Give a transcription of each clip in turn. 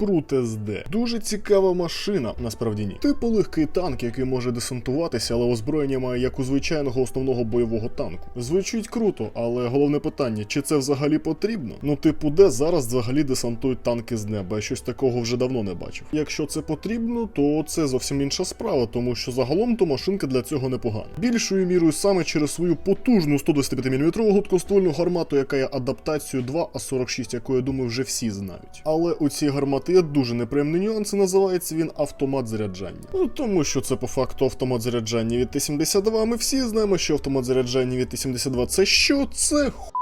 Спрут СД. Дуже цікава машина, насправді ні. Типу легкий танк, який може десантуватися, але озброєння має як у звичайного основного бойового танку. Звучить круто, але головне питання, чи це взагалі потрібно? Ну, типу, де зараз взагалі десантують танки з неба? Я щось такого вже давно не бачив. Якщо це потрібно, то це зовсім інша справа, тому що загалом то машинка для цього непогана. Більшою мірою саме через свою потужну 125 мм гладкоствольну гармату, яка є адаптацією 2 А46, яку я думаю вже всі знають. Але у цій гармати є дуже неприємний нюанс, і називається він автомат заряджання. Ну тому що це по факту автомат заряджання від Т-72. Ми всі знаємо, що автомат заряджання від Т-72 це що? Це ху.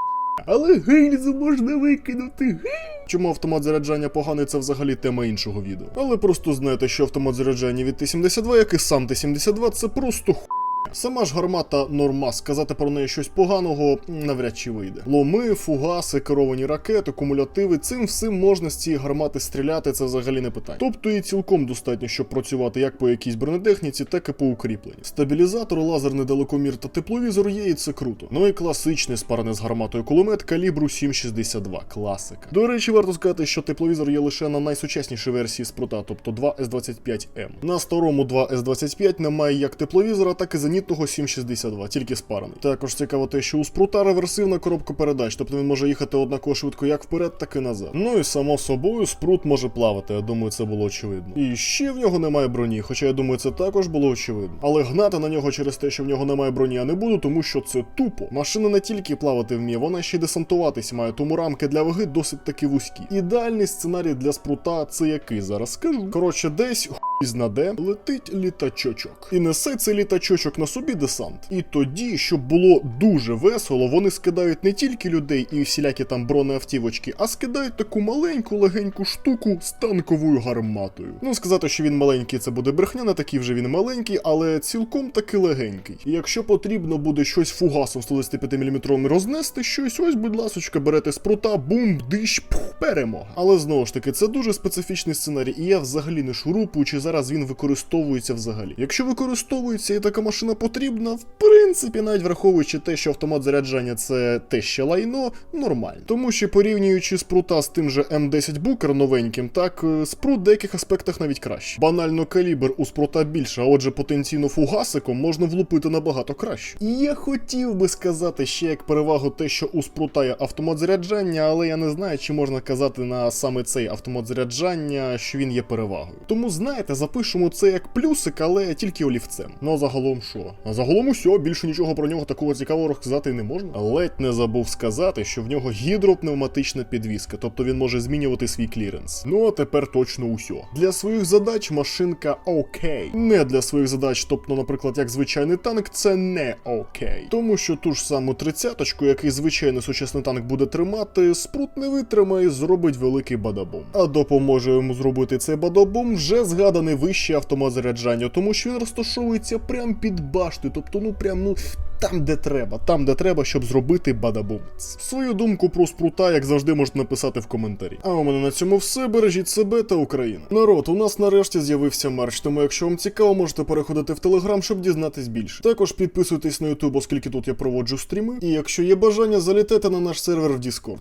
Але гильзу можна викинути. Чому автомат заряджання поганий, це взагалі тема іншого відео. Але просто знайте, що автомат заряджання від Т-72, як і сам Т-72, це просто ху. Сама ж гармата норма, сказати про неї щось поганого навряд чи вийде. Ломи, фугаси, керовані ракети, кумулятиви, цим всім можна з цієї гармати стріляти, це взагалі не питання. Тобто її цілком достатньо, щоб працювати як по якійсь бронетехніці, так і по укріпленню. Стабілізатор, лазерний далекомір та тепловізор є, і це круто. Ну і класичний спарений з гарматою кулемет калібру 7,62. Класика. До речі, варто сказати, що тепловізор є лише на найсучаснішій версії спрута, тобто 2С25М. На старому 2С25 немає як тепловізора, так і зенітного 7,62, тільки спарений. Також цікаво те, що у спрута реверсивна коробка передач, тобто він може їхати однаково швидко як вперед, так і назад. Ну і само собою спрут може плавати, я думаю, це було очевидно. І ще в нього немає броні, хоча я думаю, це також було очевидно. Але гнати на нього через те, що в нього немає броні, я не буду, тому що це тупо. Машина не тільки плавати вміє, вона ще й десантуватись має, тому рамки для ваги досить таки вузькі. Ідеальний сценарій для спрута це який зараз скажу. Коротше, десь хуй знаде, летить літачочок. І несе цей літачочок на собі десант. І тоді, щоб було дуже весело, вони скидають не тільки людей і всілякі там бронеавтівочки, а скидають таку маленьку легеньку штуку з танковою гарматою. Ну, сказати, що він маленький, це буде брехня, не такий вже він маленький, але цілком таки легенький. І якщо потрібно буде щось фугасом 125 мм рознести, щось, ось, будь ласочка, берете з прута, бум, дищ, пух, перемога. Але знову ж таки, це дуже специфічний сценарій, і я взагалі не шурупую, чи зараз він використовується взагалі. Якщо використовується і така машина потрібна, в принципі, навіть враховуючи те, що автомат заряджання це те ще лайно, нормально. Тому що порівнюючи спрута з тим же М10 Букер новеньким, так е, спрут в деяких аспектах навіть краще. Банально калібр у спрута більше, а отже, потенційно фугасиком можна влупити набагато краще. І я хотів би сказати ще як перевагу те, що у спрута є автомат заряджання, але я не знаю, чи можна казати на саме цей автомат заряджання, що він є перевагою. Тому знаєте, запишемо це як плюсик, але тільки олівцем. Ну а загалом що? А загалом усьо, більше нічого про нього такого цікавого розказати не можна. Ледь не забув сказати, що в нього гідропневматична підвіска, тобто він може змінювати свій кліренс. Ну а тепер точно усьо. Для своїх задач машинка окей. Не для своїх задач, тобто, наприклад, як звичайний танк, це не окей. Тому що ту ж саму тридцяточку, який звичайний сучасний танк буде тримати, спрут не витримає зробить великий бадабум. А допоможе йому зробити цей бадабум вже згаданий вищий автомат заряджання, тому що він розташовується прямо під баштою, тобто, ну прям ну. Там, де треба, там, де треба, щоб зробити бадабум. Свою думку про спрута, як завжди, можете написати в коментарі. А у мене на цьому все. Бережіть себе та Україну. Народ, у нас нарешті з'явився мерч, тому якщо вам цікаво, можете переходити в телеграм, щоб дізнатись більше. Також підписуйтесь на Ютуб, оскільки тут я проводжу стріми. І якщо є бажання, залітайте на наш сервер в Discord.